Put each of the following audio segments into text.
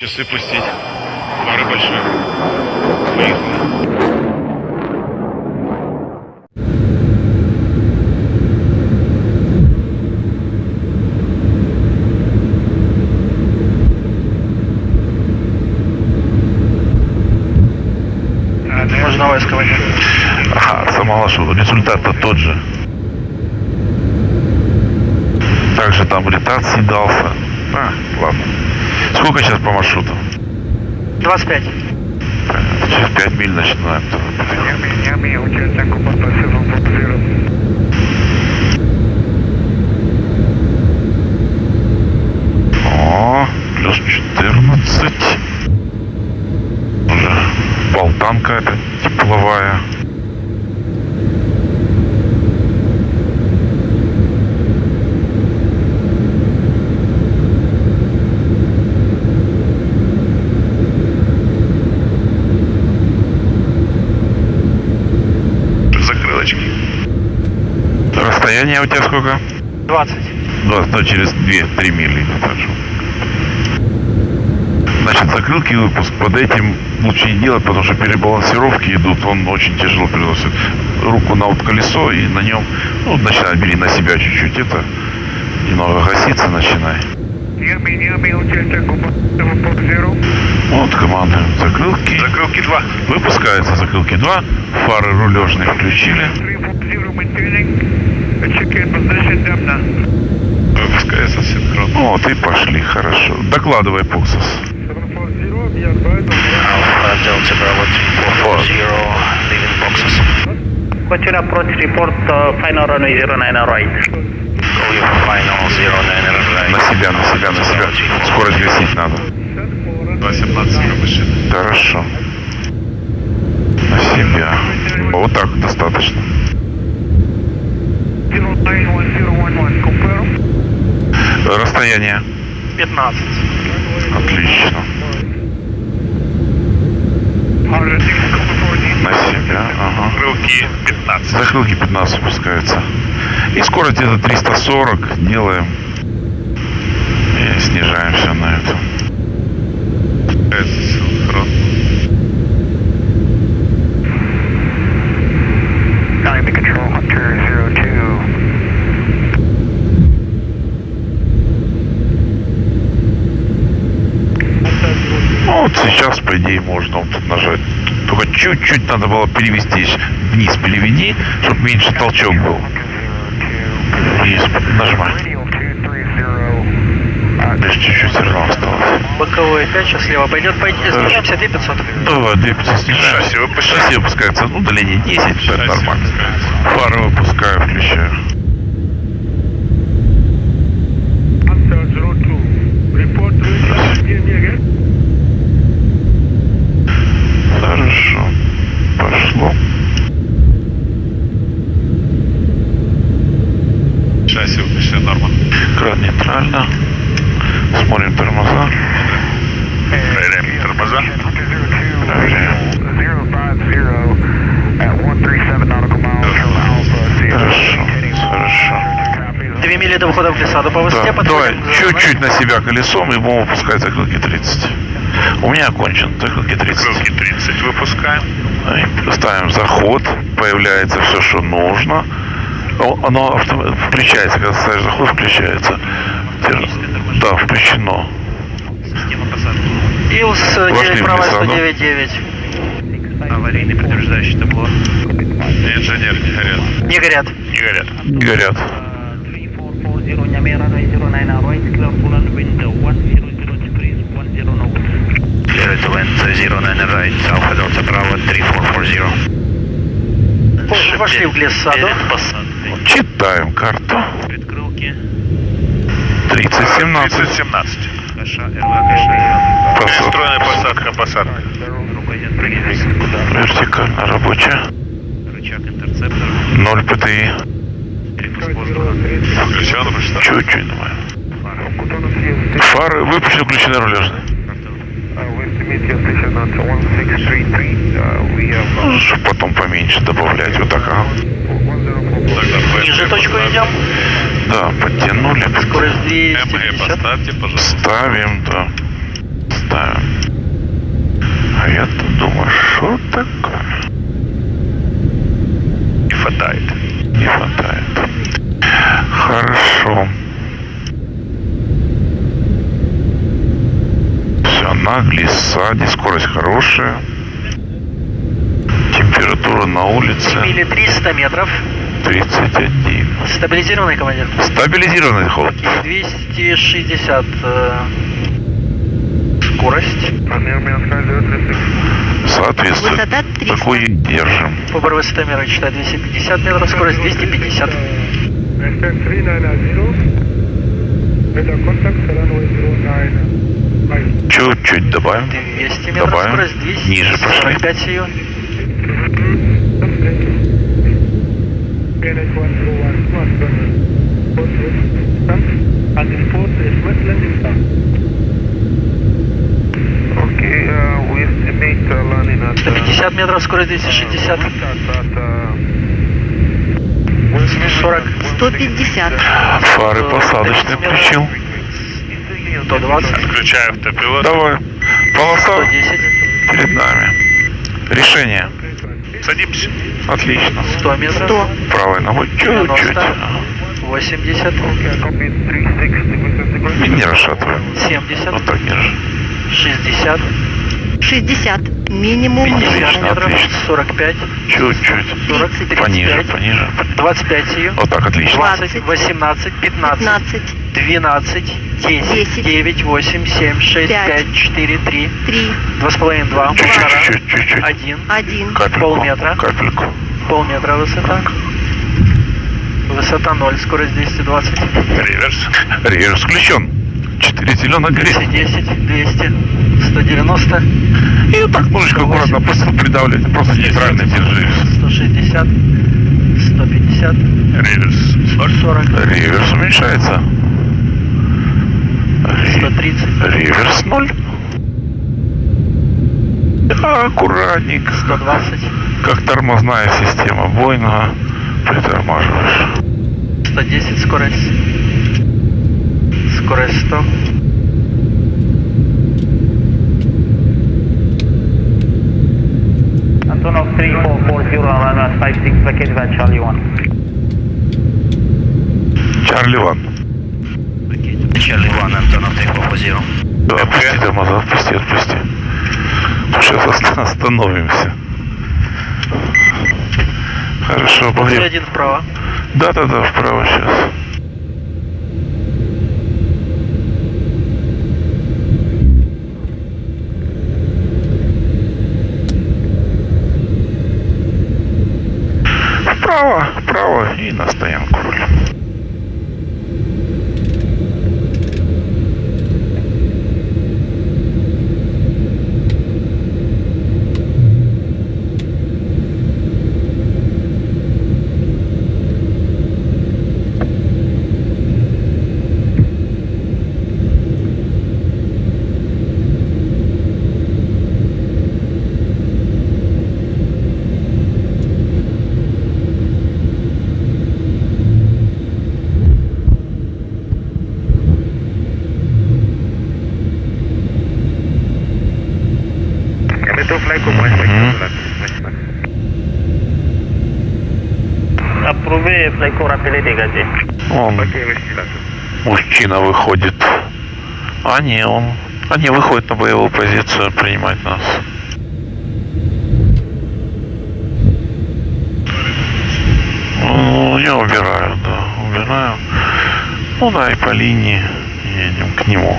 Часы пустить. Фары большие. Поехали. Можно войсковать. Ага, самолажу. Результат-то тот же. Также там летать съедался. А, ладно. Сколько сейчас по маршруту? 25. Понятно. Через 5 миль начинаем. Расстояние у тебя сколько? 20. 20, ну, через 2-3 мили. что. Значит, закрылки выпуск под этим лучше не делать, потому что перебалансировки идут, он очень тяжело переносит руку на вот колесо и на нем, ну, начинай, бери на себя чуть-чуть это, немного гаситься начинай. Вот команда закрылки. Закрылки 2. Выпускаются закрылки 2. Фары рулежные включили. Выпускается синхрон. Вот и пошли, хорошо. Докладывай, Пуксус. Delta Bravo 3440, leaving boxes. Question approach report uh, final runway 09 right. Final 09 right. На себя, на себя, на себя. Скорость гасить надо. 2.17 машины. Хорошо. На себя. Вот так достаточно. Расстояние. 15. Отлично. На себя. Ага. Крылки 15. Закрылки 15 опускаются. И скорость где-то 340 делаем. И снижаемся на это. Это синхрон. Climate Control Hunter 02. Ну вот сейчас, по идее, можно вот тут нажать. Только чуть-чуть надо было перевести вниз, переведи, чтобы меньше толчок был. Вниз, нажимай. Radio 230. Лишь чуть-чуть все равно осталось. Боковой опять сейчас слева пойдет. Пойдет. Снижаемся 2500. Давай, 250 снижаем. Шасси выпущено. Шасси выпускается. Ну, удаление 10, это нормально. выпускается. Фары выпускаю, включаю. Хорошо. Пошло. Шасси выпущено норма. Кран нейтрально. Смотрим тормоза. Проверяем тормоза. Хорошо. Хорошо. Две мили до выхода в лесаду по Да, высоте. давай подходим. чуть-чуть на себя колесом и будем выпускать закрылки 30. У меня окончен закрылки 30. Крылки 30 выпускаем. Ставим заход, появляется все, что нужно. Оно включается, когда ставишь заход, включается. Да, включено. Илс Вошли 9 в право лесаду. 109 Аварийный предупреждающий табло. Инженер не горят. Не горят. Не горят. Горят. 3440 Nyamera 909 right, clear full and wind 1000 degrees 10 knots. Clear to wind 09 right, Alpha Delta Bravo 3440. О, Вошли в лесаду. Перед посадкой. Читаем карту. Предкрылки. 3017. 3017. Каша, РВ, Каша. Посадка. Перестроенная посадка, посадка. Вертикально рабочая. Рычаг интерцептора. 0 ПТИ. Включен, выпущено. Чуть-чуть, думаю. Фары выпущены, включены рулежные. Ну, чтоб потом поменьше добавлять. Вот так, ага. Ниже точку идем. Да, подтянули. Скорость МГ 250. поставьте, пожалуйста. Ставим, да. ставим. А я-то думаю, что такое? Не хватает. Не хватает. Хорошо. Все, на глиссаде, скорость хорошая. Температура на улице Мили 300 метров. 31. Стабилизированный командир. Стабилизированный ход. 260 э, скорость. Соответствует. Высота 300. Такой и держим. Выбор высоты мира читает 250 метров, скорость 250. Respect 390. Weather contact runway 09. Чуть-чуть добавим. 200 метров, Добавим. скорость 200. Ниже пошли. 45 сию. PNH 101, smart runway. Port west, start. And this port is west landing start. Okay, uh, we estimate uh, landing at uh, 150 метров, скорость 260. At, uh, 40. 150. Фары посадочные включил. 120. Включаю автопилот. Давай. Полоса 110. перед нами. Решение. Садимся. Отлично. 100 метров. 100. Правой ногой чуть-чуть. 90. 80. copy 360 degrees И не расшатываем. 70. Вот так держи. 60. 60. Минимум 50 Отлично, метров. отлично. 45. Чуть-чуть. 40. 30. Пониже, 35. пониже. 25 сию. Вот так, отлично. 20, 18, 15, 15. 12, 10, 10, 9, 8, 7, 6, 5, 5, 4, 3, 3. 2,5, 2, Чуть-чуть, чуть-чуть. 1, 1. Капельку. полметра. Капельку. полметра высота. Высота 0, скорость 220, Реверс. Реверс включен. 4 зеленых горит. 210, 200, 190, И вот так немножечко аккуратно просто придавливать. Просто нейтрально держи. 160, 150, Реверс. 40, Реверс уменьшается. Ре- 130, Реверс 0. Аккуратненько. 120, Как тормозная система Боинга. Притормаживаешь. 110 скорость. Скорость 100. Antonov 3440, runway 56, package by Charlie 1. Чарли Ван. Charlie 1, Antonov 3440. Да, Отпусти тормоза, отпусти, отпусти. Сейчас ост- остановимся. Хорошо, погреб. один вправо. Да-да-да, вправо сейчас. Вправо, вправо и на стоянку руль. Metro flight को point Corps appelé dégagé. Он, мужчина выходит. А не, он... А не, выходит на боевую позицию принимать нас. Ну, я убираю, да, убираю. Ну да, и по линии едем к нему.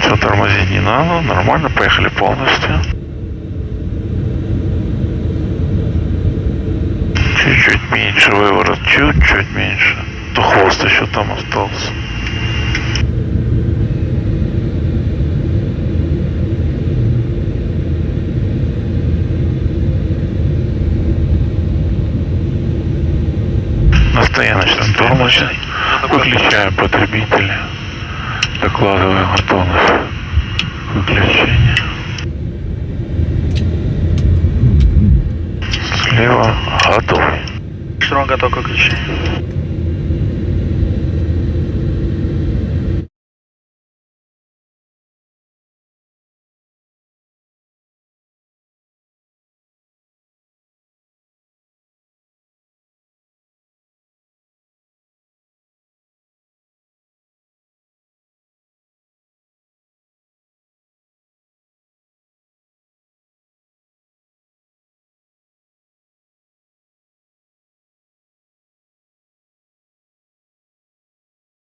Все, тормозить не надо, нормально, поехали полностью. Чуть-чуть меньше выворот, чуть-чуть меньше. То хвост еще там остался. На стояночном тормозе выключаем потребителя. Докладываю готовность выключения. Слева готовый. Штурм готов к выключению.